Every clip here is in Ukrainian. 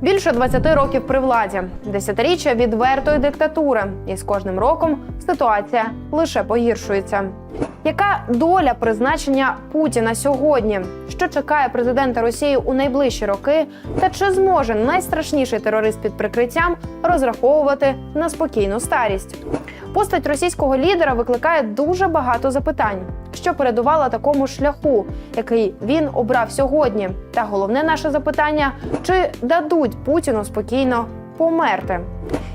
Більше 20 років при владі, десятиріччя відвертої диктатури, і з кожним роком ситуація лише погіршується. Яка доля призначення Путіна сьогодні? Що чекає президента Росії у найближчі роки? Та чи зможе найстрашніший терорист під прикриттям розраховувати на спокійну старість? Постать російського лідера викликає дуже багато запитань, що передувало такому шляху, який він обрав сьогодні. Та головне наше запитання: чи дадуть Путіну спокійно померти?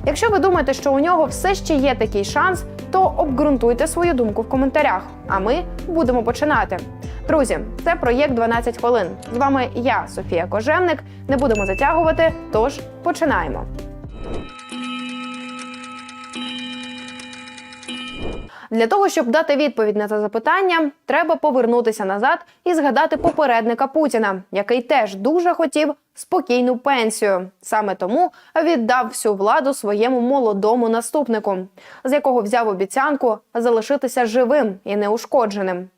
Якщо ви думаєте, що у нього все ще є такий шанс, то обґрунтуйте свою думку в коментарях. А ми будемо починати. Друзі, це проєкт 12 хвилин. З вами я, Софія Кожевник. Не будемо затягувати, тож починаємо. Для того щоб дати відповідь на це запитання, треба повернутися назад і згадати попередника Путіна, який теж дуже хотів спокійну пенсію. Саме тому віддав всю владу своєму молодому наступнику, з якого взяв обіцянку залишитися живим і неушкодженим.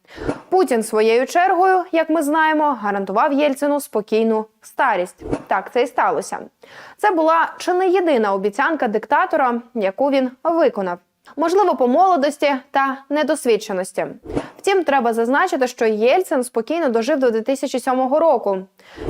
Путін своєю чергою, як ми знаємо, гарантував Єльцину спокійну старість. Так це і сталося. Це була чи не єдина обіцянка диктатора, яку він виконав. Можливо, по молодості та недосвідченості. Втім, треба зазначити, що Єльцин спокійно дожив до 2007 року.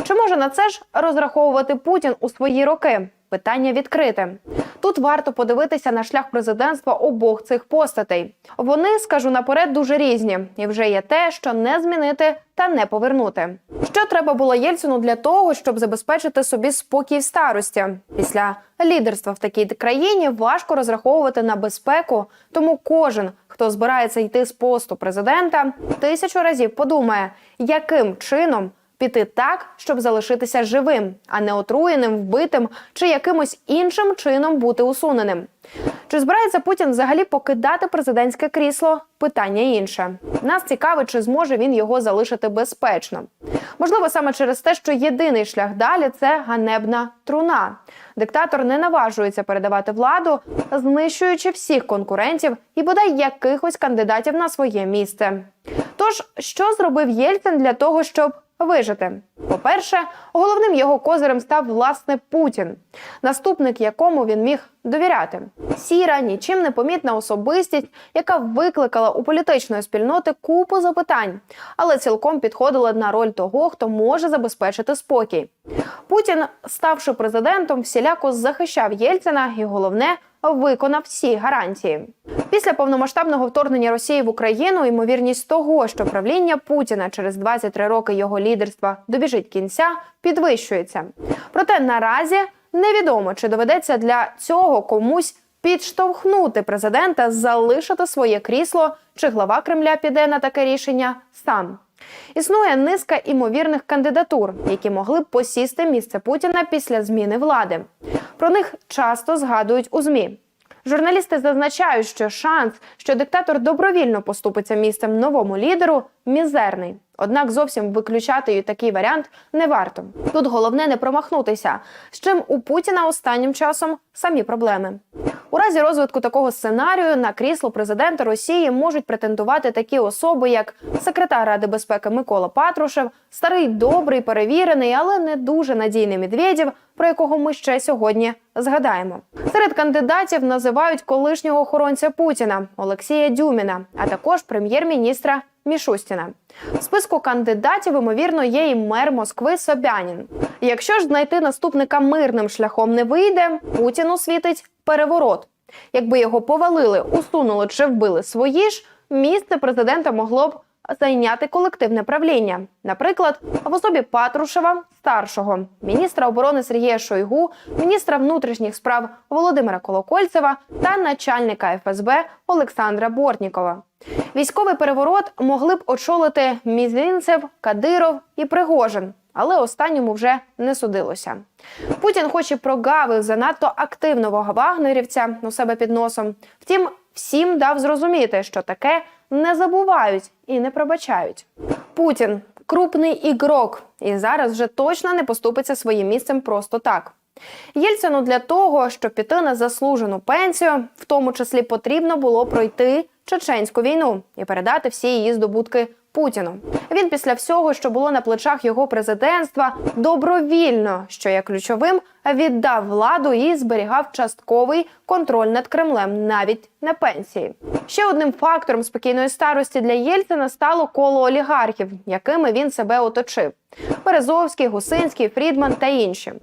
Чи може на це ж розраховувати Путін у свої роки? Питання відкрите. Тут варто подивитися на шлях президентства обох цих постатей. Вони, скажу наперед, дуже різні, і вже є те, що не змінити та не повернути. Що треба було Єльцину для того, щоб забезпечити собі спокій в старості? Після лідерства в такій країні важко розраховувати на безпеку, тому кожен, хто збирається йти з посту президента, тисячу разів подумає, яким чином піти так, щоб залишитися живим, а не отруєним, вбитим чи якимось іншим чином бути усуненим. Чи збирається Путін взагалі покидати президентське крісло? Питання інше. Нас цікавить, чи зможе він його залишити безпечно. Можливо, саме через те, що єдиний шлях далі це ганебна труна. Диктатор не наважується передавати владу, знищуючи всіх конкурентів і бодай якихось кандидатів на своє місце. Тож, що зробив Єльцин для того, щоб вижити? По-перше, головним його козирем став власне Путін, наступник якому він міг довіряти. Сіра, нічим не помітна особистість, яка викликала у політичної спільноти купу запитань, але цілком підходила на роль того, хто може забезпечити спокій. Путін, ставши президентом, всіляко захищав Єльцина і головне. Виконав всі гарантії після повномасштабного вторгнення Росії в Україну. Ймовірність того, що правління Путіна через 23 роки його лідерства добіжить кінця, підвищується. Проте наразі невідомо, чи доведеться для цього комусь підштовхнути президента, залишити своє крісло, чи глава Кремля піде на таке рішення сам. Існує низка імовірних кандидатур, які могли б посісти місце Путіна після зміни влади. Про них часто згадують у змі. Журналісти зазначають, що шанс, що диктатор добровільно поступиться місцем новому лідеру, мізерний. Однак зовсім виключати й такий варіант не варто. Тут головне не промахнутися, з чим у Путіна останнім часом самі проблеми. У разі розвитку такого сценарію на крісло президента Росії можуть претендувати такі особи, як секретар Ради безпеки Микола Патрушев, старий добрий, перевірений, але не дуже надійний Медведєв, про якого ми ще сьогодні згадаємо. Серед кандидатів називають колишнього охоронця Путіна Олексія Дюміна, а також прем'єр-міністра Мішустіна. В списку кандидатів, ймовірно, є і мер Москви Собянін. Якщо ж знайти наступника мирним шляхом не вийде, Путіну світить переворот. Якби його повалили, усунули чи вбили свої ж, місце президента могло б зайняти колективне правління, наприклад, в особі Патрушева старшого, міністра оборони Сергія Шойгу, міністра внутрішніх справ Володимира Колокольцева та начальника ФСБ Олександра Бортнікова. Військовий переворот могли б очолити Мізинцев, Кадиров і Пригожин. Але останньому вже не судилося. Путін, хоч і прогавив занадто активного вагнерівця у себе під носом. Втім, всім дав зрозуміти, що таке не забувають і не пробачають. Путін крупний ігрок, і зараз вже точно не поступиться своїм місцем просто так. Єльцину для того, щоб піти на заслужену пенсію, в тому числі потрібно було пройти чеченську війну і передати всі її здобутки Путіну. Він після всього, що було на плечах його президентства, добровільно, що є ключовим, віддав владу і зберігав частковий контроль над Кремлем навіть на пенсії. Ще одним фактором спокійної старості для Єльцина стало коло олігархів, якими він себе оточив: Березовський, Гусинський, Фрідман та інші.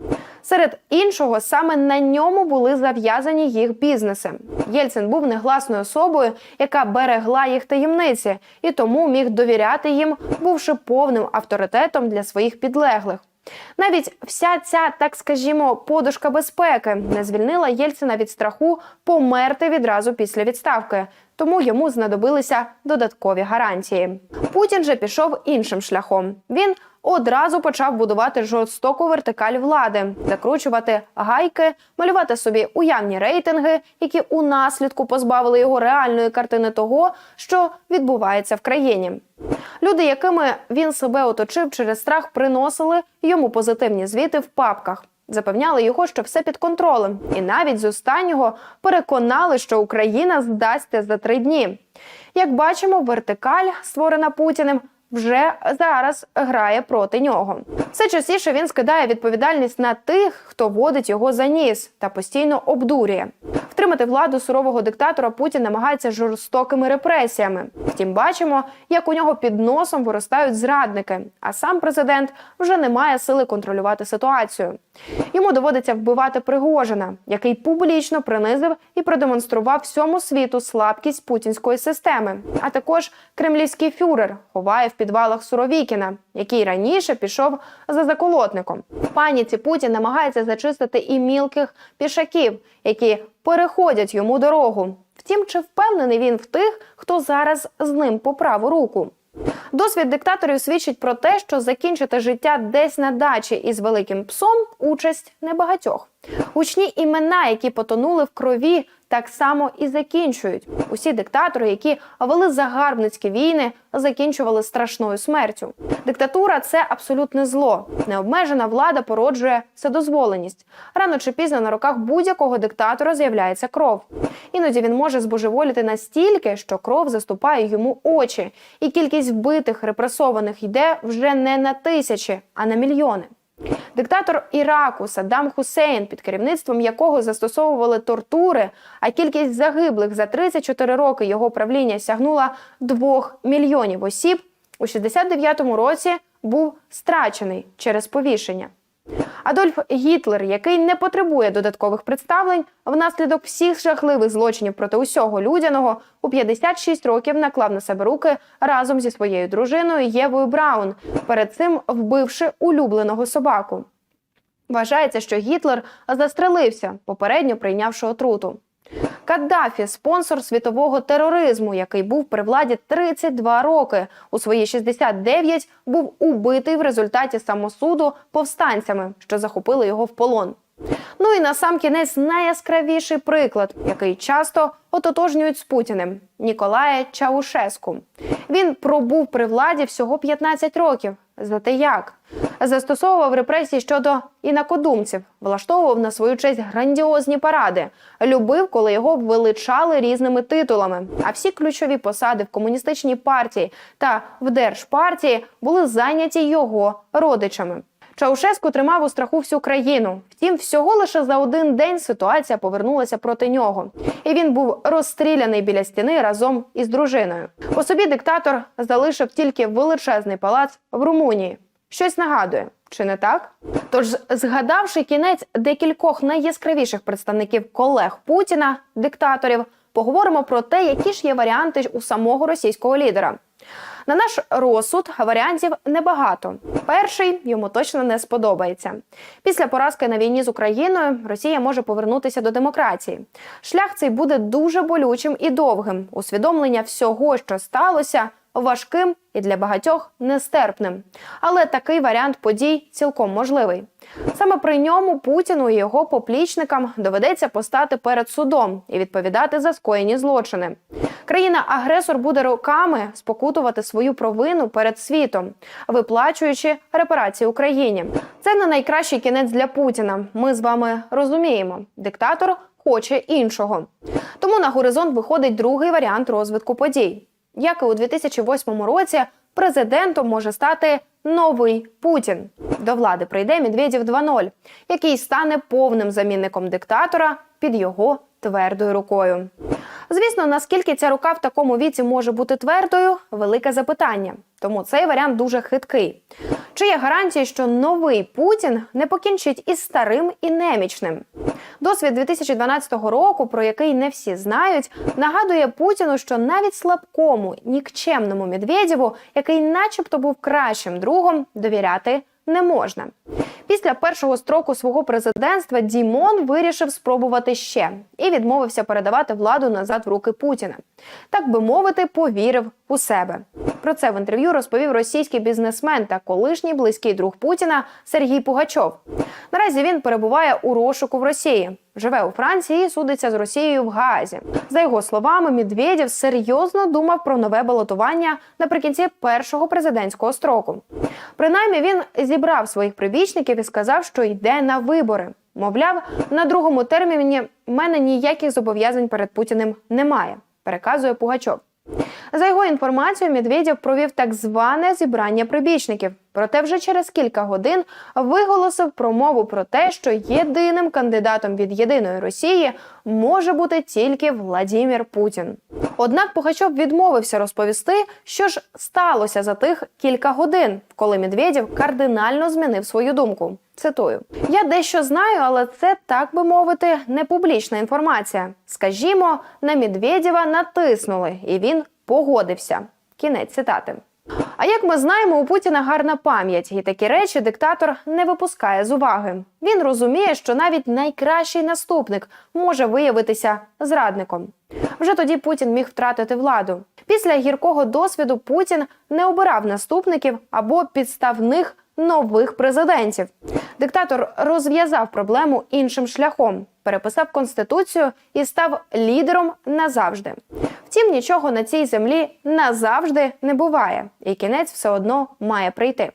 Серед іншого, саме на ньому були зав'язані їх бізнеси. Єльцин був негласною особою, яка берегла їх таємниці, і тому міг довіряти їм, бувши повним авторитетом для своїх підлеглих. Навіть вся ця, так скажімо, подушка безпеки не звільнила Єльцина від страху померти відразу після відставки, тому йому знадобилися додаткові гарантії. Путін же пішов іншим шляхом. Він одразу почав будувати жорстоку вертикаль влади, закручувати гайки, малювати собі уявні рейтинги, які у наслідку позбавили його реальної картини того, що відбувається в країні. Люди, якими він себе оточив через страх, приносили йому позитивні звіти в папках. Запевняли його, що все під контролем, і навіть з останнього переконали, що Україна здасться за три дні. Як бачимо, вертикаль, створена Путіним, вже зараз грає проти нього. Все частіше він скидає відповідальність на тих, хто водить його за ніс та постійно обдурює. Втримати владу сурового диктатора Путін намагається жорстокими репресіями. Втім, бачимо, як у нього під носом виростають зрадники, а сам президент вже не має сили контролювати ситуацію. Йому доводиться вбивати Пригожина, який публічно принизив і продемонстрував всьому світу слабкість путінської системи. А також кремлівський фюрер ховає в підвалах Суровікіна, який раніше пішов за заколотником. В паніці Путін намагається зачистити і мілких пішаків, які переходять йому дорогу. Втім, чи впевнений він в тих, хто зараз з ним по праву руку? Досвід диктаторів свідчить про те, що закінчити життя десь на дачі із великим псом участь небагатьох. Гучні імена, які потонули в крові, так само і закінчують. Усі диктатори, які вели загарбницькі війни, закінчували страшною смертю. Диктатура це абсолютне зло. Необмежена влада породжує вседозволеність. Рано чи пізно на руках будь-якого диктатора з'являється кров. Іноді він може збожеволіти настільки, що кров заступає йому очі, і кількість вбитих репресованих йде вже не на тисячі, а на мільйони. Диктатор Іраку Саддам Хусейн, під керівництвом якого застосовували тортури, а кількість загиблих за 34 роки його правління сягнула 2 мільйонів осіб, у 69-му році був страчений через повішення. Адольф Гітлер, який не потребує додаткових представлень, внаслідок всіх жахливих злочинів проти усього людяного, у 56 років наклав на себе руки разом зі своєю дружиною Євою Браун, перед цим вбивши улюбленого собаку. Вважається, що Гітлер застрелився, попередньо прийнявши отруту. Каддафі спонсор світового тероризму, який був при владі 32 роки. У свої 69 був убитий в результаті самосуду повстанцями, що захопили його в полон. Ну і на сам кінець найяскравіший приклад, який часто ототожнюють з Путіним Ніколая Чаушеску. Він пробув при владі всього 15 років. Зате як застосовував репресії щодо інакодумців, влаштовував на свою честь грандіозні паради, любив, коли його величали різними титулами. А всі ключові посади в комуністичній партії та в держпартії були зайняті його родичами. Чаушеску тримав у страху всю країну. Втім, всього лише за один день ситуація повернулася проти нього, і він був розстріляний біля стіни разом із дружиною. По собі диктатор залишив тільки величезний палац в Румунії. Щось нагадує, чи не так? Тож, згадавши кінець декількох найяскравіших представників колег Путіна, диктаторів, поговоримо про те, які ж є варіанти у самого російського лідера. На наш розсуд варіантів небагато. Перший йому точно не сподобається. Після поразки на війні з Україною Росія може повернутися до демократії. Шлях цей буде дуже болючим і довгим. Усвідомлення всього, що сталося, важким і для багатьох нестерпним. Але такий варіант подій цілком можливий. Саме при ньому Путіну і його поплічникам доведеться постати перед судом і відповідати за скоєні злочини. Країна-агресор буде роками спокутувати свою провину перед світом, виплачуючи репарації Україні. Це не найкращий кінець для Путіна. Ми з вами розуміємо. Диктатор хоче іншого. Тому на горизонт виходить другий варіант розвитку подій. Як і у 2008 році, президентом може стати новий Путін. До влади прийде Медведєв 2.0, який стане повним замінником диктатора під його твердою рукою. Звісно, наскільки ця рука в такому віці може бути твердою велике запитання. Тому цей варіант дуже хиткий. Чи є гарантії, що новий Путін не покінчить із старим і немічним? Досвід 2012 року, про який не всі знають, нагадує Путіну, що навіть слабкому, нікчемному Медведєву, який, начебто, був кращим другом, довіряти не можна. Після першого строку свого президентства Дімон вирішив спробувати ще і відмовився передавати владу назад в руки Путіна. Так би мовити, повірив у себе. Про це в інтерв'ю розповів російський бізнесмен та колишній близький друг Путіна Сергій Пугачов. Наразі він перебуває у розшуку в Росії. Живе у Франції і судиться з Росією в Гаазі. За його словами, Медведєв серйозно думав про нове балотування наприкінці першого президентського строку. Принаймні він зібрав своїх прибічників і сказав, що йде на вибори. Мовляв, на другому терміні в мене ніяких зобов'язань перед Путіним немає, переказує Пугачов. За його інформацією, Медведєв провів так зване зібрання прибічників. Проте вже через кілька годин виголосив промову про те, що єдиним кандидатом від єдиної Росії може бути тільки Владімір Путін. Однак Пугачов відмовився розповісти, що ж сталося за тих кілька годин, коли Медведєв кардинально змінив свою думку. Цитую: я дещо знаю, але це так би мовити не публічна інформація. Скажімо, на Медведєва натиснули, і він погодився. Кінець цитати. А як ми знаємо, у Путіна гарна пам'ять, і такі речі диктатор не випускає з уваги. Він розуміє, що навіть найкращий наступник може виявитися зрадником. Вже тоді Путін міг втратити владу. Після гіркого досвіду Путін не обирав наступників або підставних нових президентів. Диктатор розв'язав проблему іншим шляхом, переписав конституцію і став лідером назавжди. Втім, нічого на цій землі назавжди не буває, і кінець все одно має прийти.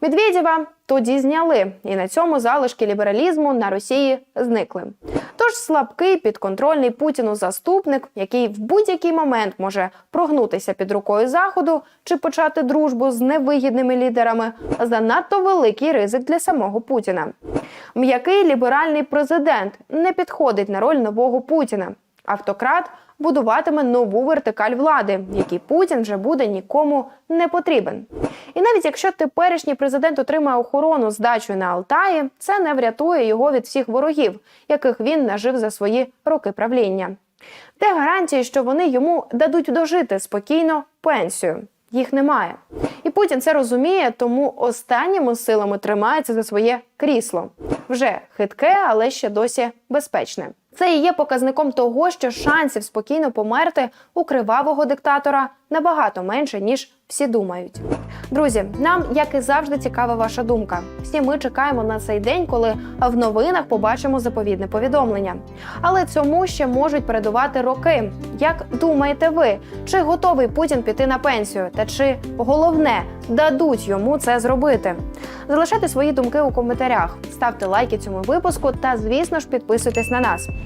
Медведєва тоді зняли, і на цьому залишки лібералізму на Росії зникли. Тож слабкий підконтрольний Путіну заступник, який в будь-який момент може прогнутися під рукою заходу чи почати дружбу з невигідними лідерами, занадто великий ризик для самого Путіна. М'який ліберальний президент не підходить на роль нового Путіна. Автократ будуватиме нову вертикаль влади, в якій Путін вже буде нікому не потрібен. І навіть якщо теперішній президент отримає охорону з дачою на Алтаї, це не врятує його від всіх ворогів, яких він нажив за свої роки правління. Де гарантії, що вони йому дадуть дожити спокійно пенсію? Їх немає. І Путін це розуміє, тому останніми силами тримається за своє крісло. Вже хитке, але ще досі безпечне. Це і є показником того, що шансів спокійно померти у кривавого диктатора набагато менше, ніж всі думають. Друзі, нам, як і завжди, цікава ваша думка. Всі ми чекаємо на цей день, коли в новинах побачимо заповідне повідомлення. Але цьому ще можуть передувати роки. Як думаєте ви, чи готовий Путін піти на пенсію? Та чи головне дадуть йому це зробити? Залишайте свої думки у коментарях, ставте лайки цьому випуску та, звісно ж, підписуйтесь на нас.